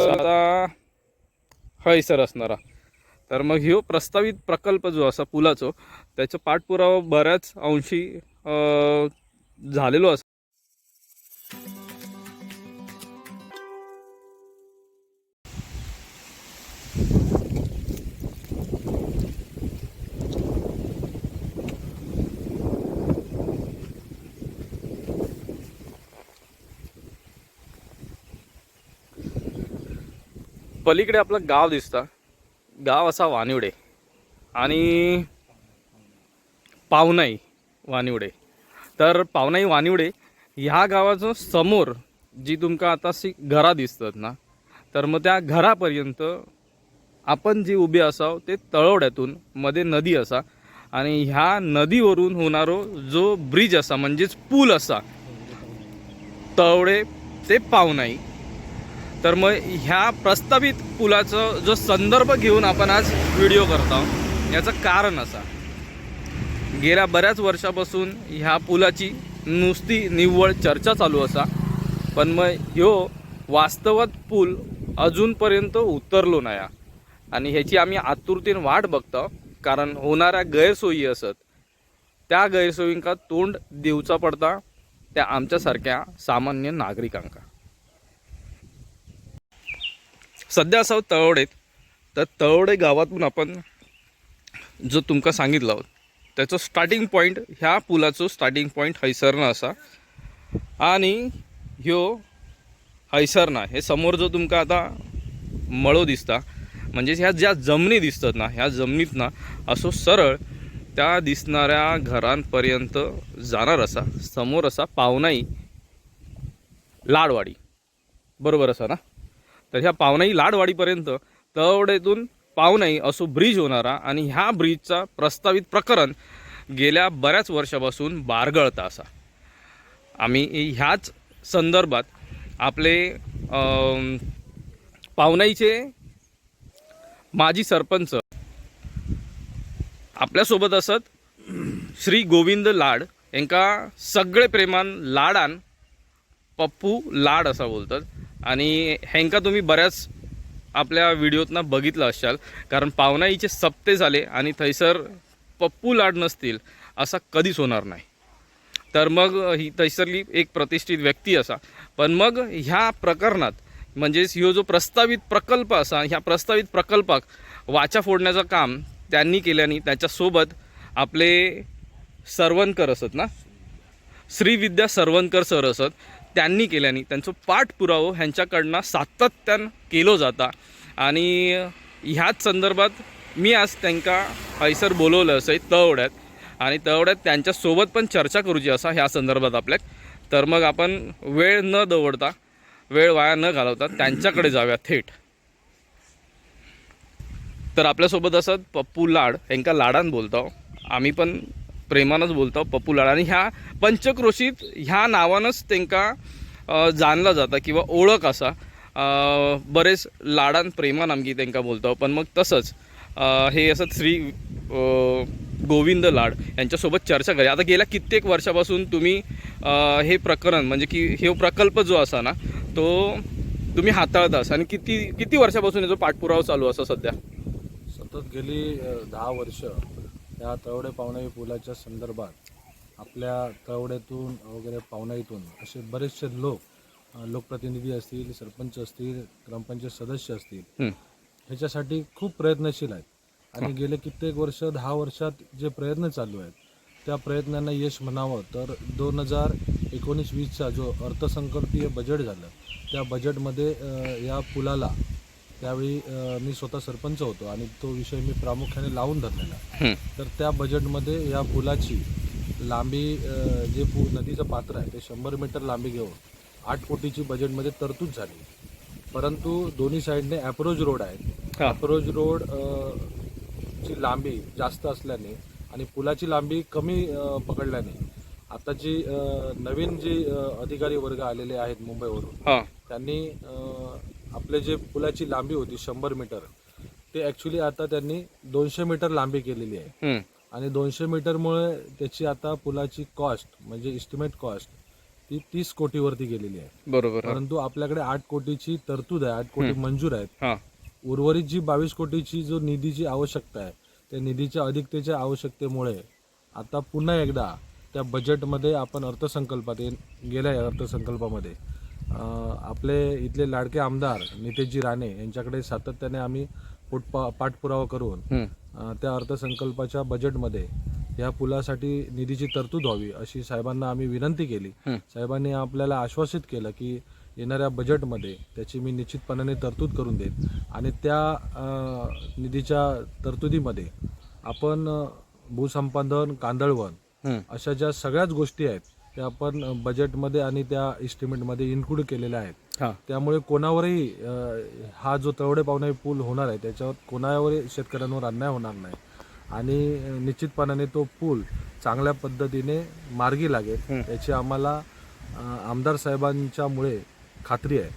आता हयसर असणारा. तर मग ह्यो प्रस्तावित प्रकल्प जो असा पुलाचो त्याचा पाठपुरावा बऱ्याच अंशी झालेलो असा पलीकडे आपलं गाव दिसतं. गाव असा वानिवडे. आणि पावनाई वानिवडे. तर पावनाई वानिवडे ह्या गावाचं समोर जी तुमका आता सी घरा दिसतात ना तर मग त्या घरापर्यंत आपण जी उभे असाव ते तळवड्यातून मध्ये नदी असा. आणि ह्या नदीवरून होणारो जो ब्रिज असा म्हणजेच पूल असा तळवडे ते पावनाई. तर मग ह्या प्रस्तावित पुलाचं जो संदर्भ घेऊन आपण आज व्हिडिओ करतो याचं कारण असा गेल्या बऱ्याच वर्षापासून ह्या पुलाची नुसती निव्वळ चर्चा चालू असा पण मग ह्यो वास्तवात पूल अजूनपर्यंत उतरलो नाही. आणि ह्याची आम्ही आतुरतेने वाट बघतो कारण होणाऱ्या गैरसोयी असत. त्या गैरसोयींका तोंड देऊचा पडता त्या आमच्यासारख्या सामान्य नागरिकांका. सध्या असं तळवडेत तर तळवडे गावातून आपण जो तुमका सांगितलं आहोत त्याचं स्टार्टिंग पॉईंट ह्या पुलाचो स्टार्टिंग पॉईंट हैसरना असा. आणि ह्यो हैसरना हे समोर जो तुमका आता मळो दिसता म्हणजे ह्या ज्या जमनी दिसतात ना ह्या जमनीत ना असो सरळ त्या दिसणाऱ्या घरांपर्यंत जाणार असा समोर असा पावनाई लाडवाडी. बरोबर असा ना? तर ह्या पावनाई लाडवाडीपर्यंत तवडेतून पावनाई असो ब्रिज होणारा आणि ह्या ब्रिजचा प्रस्तावित प्रकरण गेल्या बऱ्याच वर्षापासून बारगळता असा. आम्ही ह्याच संदर्भात आपले पावनाईचे माजी सरपंच आपल्यासोबत असत श्री गोविंद लाड. यांका सगळे प्रेमान लाडान पप्पू लाड असा बोलतात. आणि ह्यांका तुम्ही बऱ्याच आपल्या व्हिडिओतनं बघितलं असाल. कारण पावनाईचे सप्ते झाले आणि थैसर पप्पू लाड नसतील असा कधीच होणार नाही. तर मग ही थैसरली एक प्रतिष्ठित व्यक्ती असा. पण मग ह्या प्रकरणात म्हणजेच ह्यो जो प्रस्तावित प्रकल्प असा ह्या प्रस्तावित प्रकल्पाक वाचा फोडण्याचं काम त्यांनी केल्याने त्याच्यासोबत आपले सरवणकर असत ना? श्रीविद्या सरवणकर सर असत. त्यांनी केल्याने त्यांचं पाठपुरावो ह्यांच्याकडनं सातत्यानं केलो जाता. आणि ह्याच संदर्भात मी आज त्यांका हैसर बोलवलं असं तवड्यात आणि तवड्यात त्यांच्यासोबत पण चर्चा करूची असा ह्या संदर्भात आपल्याक. तर मग आपण वेळ न दवडता वेळ वाया न घालवता त्यांच्याकडे जाऊया थेट. तर आपल्यासोबत असत पप्पू लाड. यांका लाडान बोलतो. आम्ही पण प्रेमानच बोलतो पप्पू लाड. आणि ह्या पंचक्रोशीत ह्या नावानंच त्यांका जाणला जाता किंवा ओळख असा. बरेच लाडान प्रेमान आमगे त्यांका बोलतो. पण मग तसंच हे असं श्री गोविंद लाड यांच्यासोबत चर्चा करी. आता गेल्या कित्येक वर्षापासून तुम्ही हे प्रकरण म्हणजे की हे प्रकल्प जो असा ना तो तुम्ही हाताळतास आणि किती किती वर्षापासून याचा पाठपुरावा चालू असा सध्या? सतत गेली दहा वर्ष. या तळवडे पावनाई पुलाच्या संदर्भात आपल्या तळवड्यातून वगैरे पावनाईतून असे बरेचसे लोक लोकप्रतिनिधी असतील सरपंच असतील ग्रामपंचायत सदस्य असतील. ह्याच्यासाठी खूप प्रयत्नशील आहेत. आणि गेले कित्येक वर्ष दहा वर्षात जे प्रयत्न चालू आहेत त्या प्रयत्नांना यश म्हणावं. तर दोन हजार एकोणीस वीसचा जो अर्थसंकल्पीय बजेट झालं त्या बजेटमध्ये या पुलाला त्यावेळी मी स्वतः सरपंच होतो आणि तो विषय मी प्रामुख्याने लावून धरलेला. तर त्या बजेटमध्ये या पुलाची लांबी जे पु नदीचं पात्र आहे ते शंभर मीटर लांबी घेऊन आठ कोटीची बजेटमध्ये तरतूद झाली परंतु दोन्ही साईडने अप्रोच रोड आहेत हा. अप्रोच रोड ची लांबी जास्त असल्याने आणि पुलाची लांबी कमी पकडल्याने आताची अ, नवीन जी अधिकारी वर्ग आलेले आहेत मुंबईवरून त्यांनी आपले जे पुलाची लांबी होती शंभर मीटर ते ॲक्च्युली आता त्यांनी दोनशे मीटर लांबी केलेली आहे. आणि दोनशे मीटरमुळे त्याची आता पुलाची कॉस्ट म्हणजे इस्टिमेट कॉस्ट ती तीस कोटीवरती गेलेली आहे. बरोबर. परंतु आपल्याकडे आठ कोटीची तरतूद आहे आठ कोटी मंजूर आहेत. उर्वरित जी बावीस कोटीची जो निधीची आवश्यकता आहे त्या निधीच्या अधिकतेच्या आवश्यकतेमुळे आता पुन्हा एकदा त्या बजेटमध्ये आपण अर्थसंकल्पात गेल्या अर्थसंकल्पामध्ये आपले इथले लाडके आमदार नितेशजी राणे यांच्याकडे सातत्याने आम्ही पोटपा पाठपुरावा करून त्या अर्थसंकल्पाच्या बजेटमध्ये या पुलासाठी निधीची तरतूद व्हावी अशी साहेबांना आम्ही विनंती केली. साहेबांनी आपल्याला आश्वासित केलं की येणाऱ्या बजेटमध्ये त्याची मी निश्चितपणाने तरतूद करून देईन आणि त्या निधीच्या तरतुदीमध्ये आपण भूसंपादन कांदळवन. अशा ज्या सगळ्याच गोष्टी आहेत त्या आपण बजेटमध्ये आणि त्या इस्टिमेटमध्ये इन्क्लूड केलेल्या आहेत. त्यामुळे कोणावरही हा जो तवडे पावणे पूल होणार आहे त्याच्यावर कोणावरही शेतकऱ्यांवर अन्याय होणार नाही. आणि निश्चितपणाने तो पूल चांगल्या पद्धतीने मार्गी लागेल. याची आम्हाला आमदार साहेबांच्यामुळे खात्री आहे.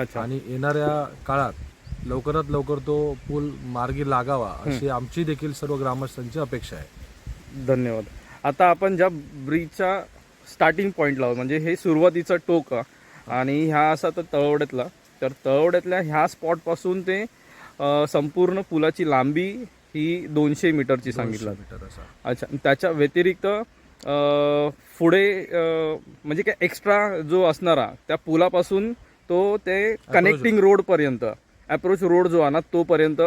अच्छा. आणि येणाऱ्या काळात लवकरात लवकर तो पूल मार्गी लागावा अशी आमची देखील सर्व ग्रामस्थांची अपेक्षा आहे. धन्यवाद. आता आपण ज्या ब्रिजच्या स्टार्टिंग पॉईंटला म्हणजे हे सुरुवातीचं टोक. आणि ह्या असा तर तळवड्यातला. तर तळवड्यातल्या ह्या स्पॉटपासून ते संपूर्ण पुलाची लांबी ही दोनशे मीटरची सांगितलं. मीटर असा. अच्छा त्याच्या व्यतिरिक्त पुढे म्हणजे काय एक्स्ट्रा जो असणारा त्या पुलापासून तो ते कनेक्टिंग रोड पर्यंत अप्रोच रोड जो आहे ना तोपर्यंत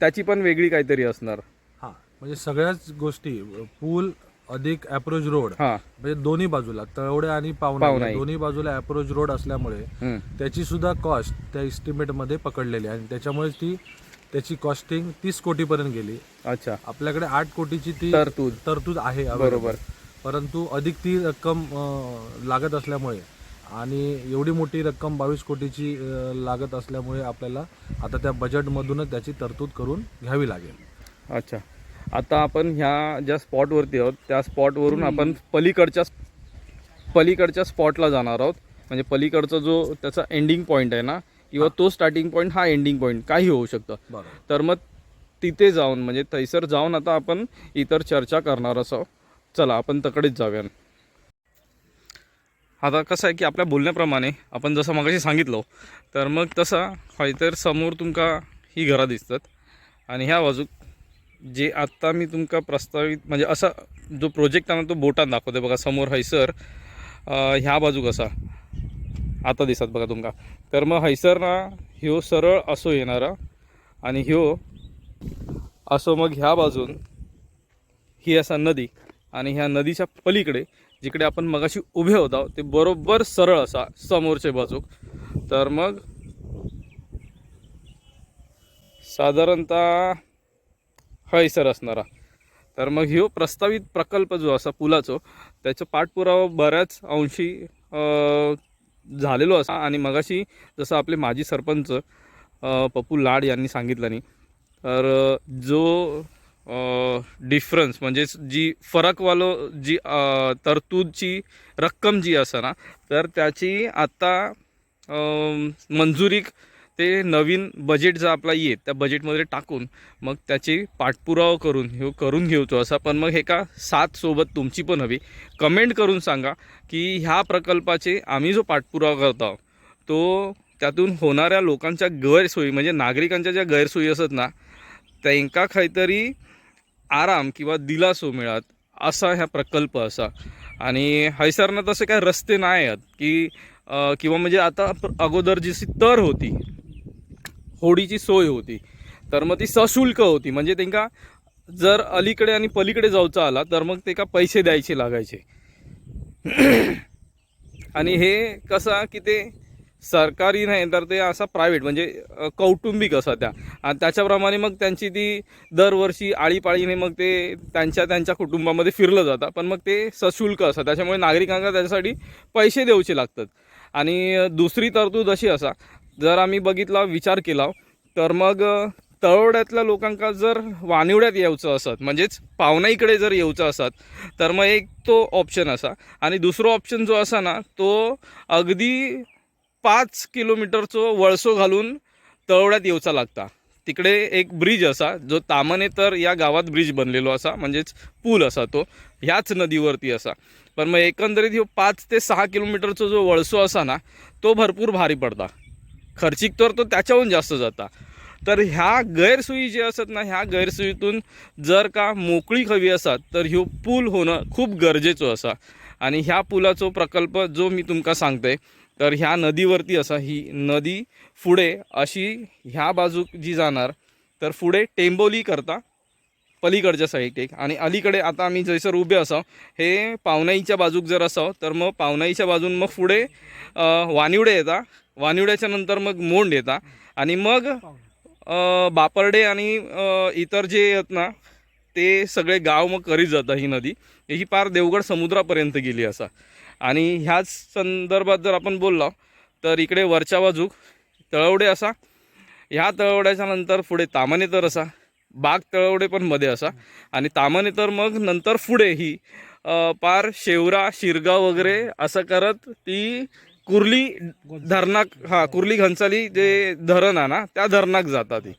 त्याची पण वेगळी काहीतरी असणार. हा म्हणजे सगळ्याच गोष्टी पूल अधिक अप्रोच रोड हा. म्हणजे दोन्ही बाजूला तळवडे आणि पावना दोन्ही बाजूला अप्रोच रोड असल्यामुळे हम्म. त्याची सुद्धा कॉस्ट त्या इस्टिमेटमध्ये पकडलेली आहे. आणि त्याच्यामुळे ती त्याची कॉस्टिंग तीस कोटीपर्यंत गेली. अच्छा. आपल्याकडे आठ कोटीची ती तरतूद. तरतूद आहे बरोबर. परंतु अधिक ती रक्कम अं, लागत असल्यामुळे आणि एवढी मोठी रक्कम बावीस कोटीची अं, लागत असल्यामुळे आपल्याला आता त्या बजेटमधूनच त्याची तरतूद करून घ्यावी लागेल. अच्छा. आता आपण ह्या ज्या स्पॉटवरती आहोत त्या स्पॉटवरून आपण पलीकडच्या पलीकडच्या स्पॉटला जाणार आहोत. म्हणजे पलीकडचा जो त्याचा एंडिंग पॉईंट आहे ना किंवा तो स्टार्टिंग पॉईंट हा एंडिंग पॉईंट काही होऊ शकतं. तर मग तिथे जाऊन म्हणजे थैसर जाऊन आता आपण इतर चर्चा करणार असो. चला आपण तकडेच जाऊया आता कसं आहे की आपल्या बोलण्याप्रमाणे आपण जसं मगाशी सांगितलं तर मग तसं खंयतर समोर तुमका ही घरा दिसतात. आणि ह्या बाजूक जे आत्ता मी तुमका प्रस्तावित म्हणजे असा जो प्रोजेक्ट आहे ना तो बोटात दाखवते बघा समोर हैसर ह्या बाजूक असा. आता दिसत बघा तुमका. तर मग हैसर ना ह्यो सरळ असो येणारा आणि ह्यो असो मग ह्या बाजून ही असा नदी आणि ह्या नदीच्या पलीकडे जिकडे आपण मगाशी उभे होतो ते बरोबर सरळ असा समोरचे बाजूक. तर मग साधारणतः हयसर असणारा. तर मग ह्यो प्रस्तावित प्रकल्प जो असा पुलाचो त्याचा पाठपुरावा बऱ्याच अंशी झालेलो असा. आणि मगाशी जसं आपले माजी सरपंच पप्पू लाड यांनी सांगितलं नाही तर जो डिफरन्स म्हणजेच जी फरकवालो जी तरतूदची रक्कम जी असा ना तर त्याची आता मंजुरीक मंजुरी ते नवीन बजेट जर आपला येत त्या बजेटमध्ये टाकून मग त्याची पाठपुरावा करून हे करून घेऊचो असा. पण मग हे का साथ सोबत तुमची पण हवी. कमेंट करून सांगा की ह्या प्रकल्पाचे आम्ही जो पाठपुरावा करत आहोत तो त्यातून होणाऱ्या लोकांच्या गैरसोयी म्हणजे नागरिकांच्या ज्या गैरसोयी असत ना त्यांका काहीतरी आराम किंवा दिलासो मिळत असा ह्या प्रकल्प असा. आणि हैसरनं तसे काय रस्ते नाही आहेत की किंवा म्हणजे आता अगोदर जशी तर होती होडीची सोय होती. तर मग ती सशुल्क होती. म्हणजे त्यांका जर अलीकडे आणि पलीकडे जाऊचा आला तर मग ते का पैसे द्यायचे लागायचे. आणि हे कसं की ते सरकारी नाही तर ते असा प्रायव्हेट म्हणजे कौटुंबिक असा त्या. आणि त्याच्याप्रमाणे मग त्यांची ती दरवर्षी आळीपाळीने मग ते त्यांच्या त्यांच्या कुटुंबामध्ये फिरलं जातं. पण मग ते सशुल्क असतं त्याच्यामुळे नागरिकांना त्याच्यासाठी पैसे द्यायचे लागतात. आणि दुसरी तरतूद अशी असा जर आम्ही बघितला विचार केला तर मग तळवड्यातल्या लोकांका जर वानिवड्यात यायचं असत म्हणजेच पावनाईकडे जर यायचं असत तर मग एक तो ऑप्शन असा. आणि दुसरो ऑप्शन जो असा ना तो अगदी पाच किलोमीटरचो वळसो घालून तळवड्यात येवचा लागता. तिकडे एक ब्रिज असा जो तामने तर या गावात ब्रिज बनलेलो असा म्हणजेच पूल असा तो ह्याच नदीवरती असा. पण मग एकंदरीत ह्यो पाच ते सहा किलोमीटरचा जो वळसो असा ना तो भरपूर भारी पडता. खर्चिक तर तो त्याच्याहून जास्त जाता. तर ह्या गैरसोयी जे असत ना ह्या गैरसोयीतून जर का मोकळी हवी असत तर ह्यो पूल होणं खूप गरजेचं असा. आणि ह्या पुलाचो प्रकल्प जो मी तुमका सांगतोय तर ह्या नदीवरती असा ही नदी पुढे अशी ह्या बाजूक जी जाणार तर पुढे टेंबोली करता पलीकडच्या साईड एक. आणि अलीकडे आता आम्ही जैसर उभे असाव हे पावनाईच्या बाजूक जर असाव तर मग पावनाईच्या बाजून मग पुढे वानिवडे येता. वानिवड्याच्या नंतर मग मोंड येता. आणि मग बापर्डे आणि इतर जे आहेत ना ते सगळे गाव मग करीत जातं ही नदी. ही पार देवगड समुद्रापर्यंत गेली असा. आणि ह्याच संदर्भात जर आपण बोललो तर इकडे वरच्या बाजूक तळवडे असा. ह्या तळवड्याच्या नंतर पुढे तामनेतर असा. बाग तळवडे पण मध्ये असा. आणि तामनेतर मग नंतर पुढे ही पार शेवरा शिरगाव वगैरे असं करत ती कुर्ली धरणाक हा कुर्ली घनसाली जे धरण आहे ना त्या धरणाक जाता ती.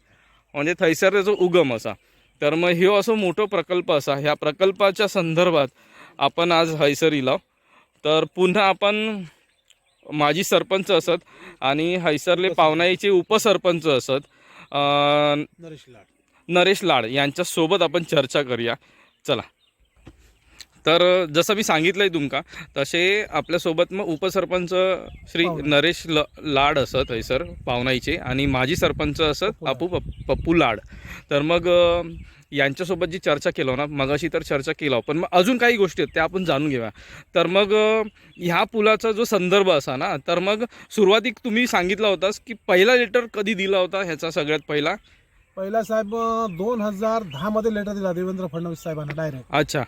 म्हणजे थैसर त्याचो उगम असा. तर मग ह्यो असो मोठो प्रकल्प असा. ह्या प्रकल्पाच्या संदर्भात आपण आज हैसर इलाव तर पुन्हा आपण माजी सरपंच असत आणि हैसरले पावनाईचे उपसरपंच असत अं, नरेश लाड यांच्यासोबत आपण चर्चा करूया. चला. तर जसं मी सांगितलंय तुमका तसे आपल्यासोबत मग उपसरपंच श्री नरेश ल लाड असत हैसर पावनाईचे आणि माजी सरपंच असत आपू पप- पप्पू लाड. तर मग यांच्यासोबत जी चर्चा केलो ना मगाशी तर चर्चा केला पण मग अजून काही गोष्टी आहेत त्या आपण जाणून घेऊया. तर मग ह्या पुलाचा जो संदर्भ असा ना तर मग सुरुवातीक तुम्ही सांगितला होतास की पहिला लेटर कधी दिला होता ह्याचा सगळ्यात पहिला? पहिला साहेब दोन हजार दहा मध्ये लेटर दिला देवेंद्र फडणवीस साहेबांना डायरेक्ट. अच्छा.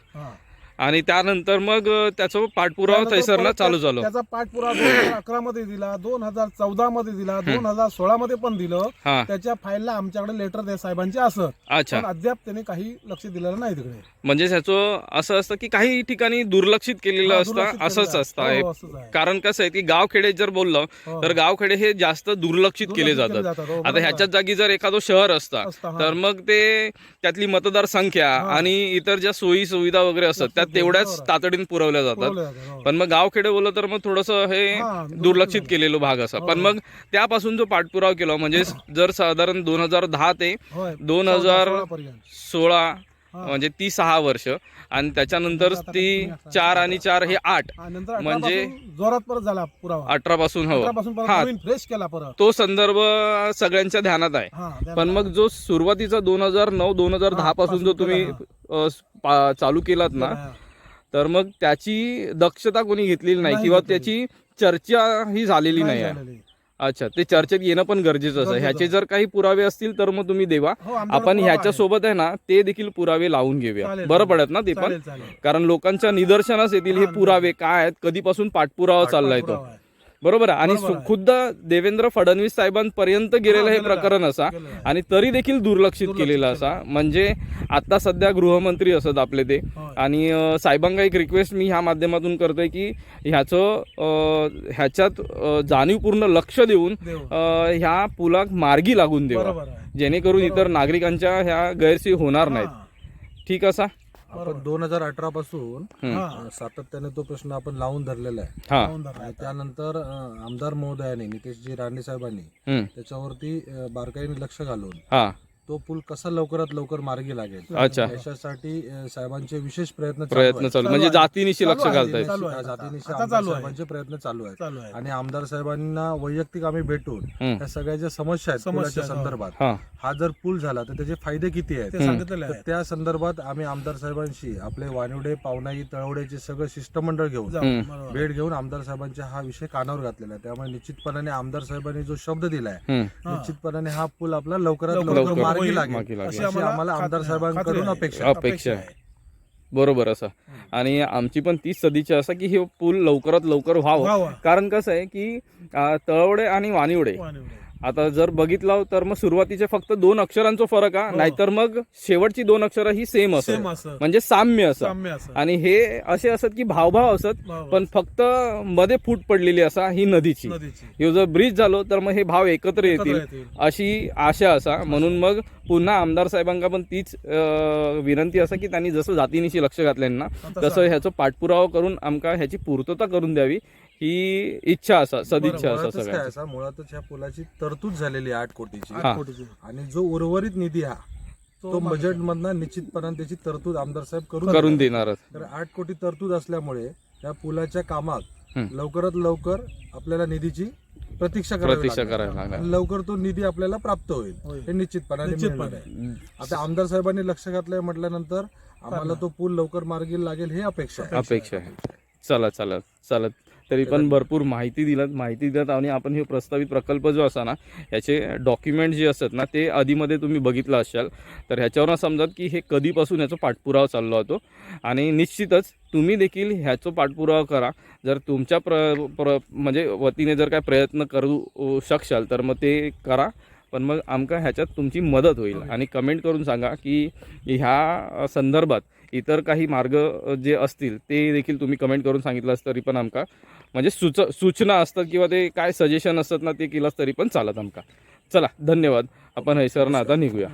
आणि त्यानंतर मग त्याचा पाठपुरावा थैसरला चालू झालो त्याचा पाठपुरावा दोन हजार अकरा मध्ये दिला दोन हजार चौदा मध्ये दिला दोन हजार सोळा मध्ये पण दिलं हां त्याच्या फाईलला आमच्याकडे लेटर द्या साहेबांचे असत अच्छा पण अद्याप त्यांनी काही लक्ष दिलेलं नाही तिकडे म्हणजे ह्याचं असं असतं की काही ठिकाणी दुर्लक्षित केलेलं हा, असतं असंच केलेलं असतं आहे. हो, असंच आहे. कारण कसं आहे की गावखेडे जर बोललं हो. तर गावखेडे हे जास्त दुर्लक्षित केले दुर्लक्षित केले जातात जातात, हो, आता बरोबर ह्याच्याच जागी जर एखादं शहर असता असतं, हा. तर मग ते त्यातली मतदार संख्या हा. आणि इतर ज्या सोयी सुविधा वगैरे असतात त्या तेवढ्याच. तातडीने पुरवल्या जातात. पण मग गावखेडे बोललं तर मग थोडस हे दुर्लक्षित केलेलो भाग असा पण. मग त्यापासून जो पाठपुरावा केला म्हणजे जर साधारण दोन हजार दहा ते. दोन हजार. सोळा. म्हणजे ती सहा वर्ष आणि त्याच्यानंतर ती चार आणि चार हे आठ म्हणजे- जोरात परत झाला पुरावा अठरा पासून हो हा. फ्रेश केला परत तो संदर्भ सगळ्यांच्या ध्यानात आहे पण मग जो सुरुवातीचा दोन हजार नऊ दोन हजार दहा पासून जो तुम्ही चालू केलात ना तर मग त्याची दक्षता कोणी घेतलेली नाही किंवा. त्याची चर्चा ही झालेली नाही आहे. अच्छा ते चर्चेत येणं पण गरजेचं असं ह्याचे. जर काही पुरावे असतील तर मग तुम्ही देवा हो, आपण ह्याच्या. सोबत आहे ना ते देखील पुरावे लावून घेऊया बरं. पडत ना ते पण. कारण लोकांच्या निदर्शनास येतील हे पुरावे काय आहेत कधीपासून पाठपुरावा चाललाय तो. बरोबर आहे आणि सु-. खुद्द देवेंद्र फडणवीस साहेबांपर्यंत गेलेलं हे. प्रकरण असा. आणि तरी देखील दुर्लक्षित केलेलं असा म्हणजे आता सध्या गृहमंत्री असत आपले ते होय. आणि अ, साहेबांना एक रिक्वेस्ट मी ह्या माध्यमातून करतोय की ह्याचं अ, ह्याच्यात अ, जाणीवपूर्ण लक्ष देऊन देऊ. अ, ह्या पुलाक मार्गी लागून बरोबर आहे जेणेकरून इतर. नागरिकांच्या ह्या गैरसोयी होणार नाहीत. ठीक असा आपण दोन हजार अठरा पासून. हा. अं, सातत्याने तो प्रश्न आपण लावून धरलेला आहे हा. आणि त्यानंतर अं, आमदार महोदयाने नितेशजी राणे साहेबांनी हम्म. त्याच्यावरती अं, बारकाईने लक्ष घालून हा तो पूल कसा लवकरात लवकर मार्गी लागेल अच्छा. याच्यासाठी अं, साहेबांचे विशेष प्रयत्न चालू प्रयत्न. चालू म्हणजे आहे. जातीनिशी लक्ष. घालतायत चालू आहे. जातीनिशी आता आमदार चालू आहे. साहेबांचे प्रयत्न चालू आहेत चालू आहे आणि आमदार साहेबांना वैयक्तिक आम्ही भेटून हम्म. या सगळ्या ज्या समस्या आहेत समस्या पुलाच्या हो. संदर्भात हा हा जर पूल झाला तर त्याचे फायदे किती आहेत ते सांगितलेलं तर आहे त्या संदर्भात आम्ही आमदार साहेबांशी आपले वानिवडे पावनाई तळवडेचे सगळं शिष्टमंडळ घेऊन जाऊ, हम्म. बरोबर. भेट घेऊन आमदार साहेबांच्या हा विषय कानावर घातलेला आहे त्यामुळे निश्चितपणाने आमदार साहेबांनी जो शब्द दिलाय हम्म. हा. निश्चितपणे हा पूल आपला लवकरात लवकरात लवकर लवकर मार्गी. लागेल. अशी अशी आम्हाला आमदार खात्री- साहेबांकडून आहे. अपेक्षा आहे. अपेक्षा आहे. बरोबर असं आणि आमची पण तीच सदिच्छा असं की हे पूल लवकरात लवकर व्हावं व्हावं. कारण कसं आहे की अं, तळवडे आणि वानिवडे वानिवडे. आता जर बघितलं तर मग सुरुवातीचे फक्त दोन अक्षरांचा फरक हा हो. नाहीतर मग शेवटची दोन अक्षर ही सेम असत म्हणजे साम्य असं साम्य असं आणि हे असे असत की भावभाव असत पण फक्त मध्ये फूट पडलेली असा ही नदीची. ह्यो जर ब्रिज झालो तर मग हे भाव एकत्र येतील. अशी आशा असा. म्हणून मग पुन्हा आमदार साहेबांका पण तीच विनंती असा की त्यांनी जसं जातीनिशी लक्ष घातलेलं ना तसं तसं ह्याचं पाठपुरावा करून आमका ह्याची पूर्तता करून द्यावी. ही इच्छा असा सदिच्छा असा मुळातच काय सगळ्यांची असा मुळातच ह्या पुलाची तरतूद झालेली आहे आठ कोटीची हा. आठ कोटीची. आणि जो उर्वरित निधी हा तो. बजेट मधनं निश्चितपणे त्याची तरतूद आमदार साहेब करून करून देणार. देणारच तर आठ कोटी तरतूद असल्यामुळे त्या पुलाच्या कामात हं. लवकरात लवकर आपल्याला निधीची प्रतीक्षा करावी प्रतीक्षा लागणार. करायला लागणार आणि लवकर तो निधी आपल्याला प्राप्त होईल होईल. हे निश्चितपणाने निश्चितपणे. मिळणार आहे. आता आमदार साहेबांनी लक्ष घातलंय म्हटल्यानंतर आम्हाला तो पूल लवकर मार्गी लागेल हे अपेक्षा आहे अपेक्षा आहे चला चला चला तरी पण भरपूर माहिती दिलात माहिती दिलात आणि आपण हे प्रस्तावित प्रकल्प जो असा ना ह्याचे डॉक्युमेंट जे असतात ना ते आधीमध्ये तुम्ही बघितलं असाल. तर ह्याच्यावरून समजत की हे कधीपासून ह्याचा पाठपुरावा चालला होतो. आणि निश्चितच तुम्ही देखील ह्याचा पाठपुरावा करा. जर तुमच्या प्र प्र म्हणजे वतीने जर काय प्रयत्न करू शकशाल तर मग ते करा. पण मग आमका ह्याच्यात तुमची मदत होईल. आणि कमेंट करून सांगा की ह्या संदर्भात इतर काही मार्ग जे असतील ते देखील तुम्ही कमेंट करून सांगितलंस तरी पण आमका म्हणजे सुच सूचना असतात किंवा ते काय सजेशन असतात ना ते केलंस तरी पण चालत आमका. चला धन्यवाद. आपण हैसरनं आता निघूया.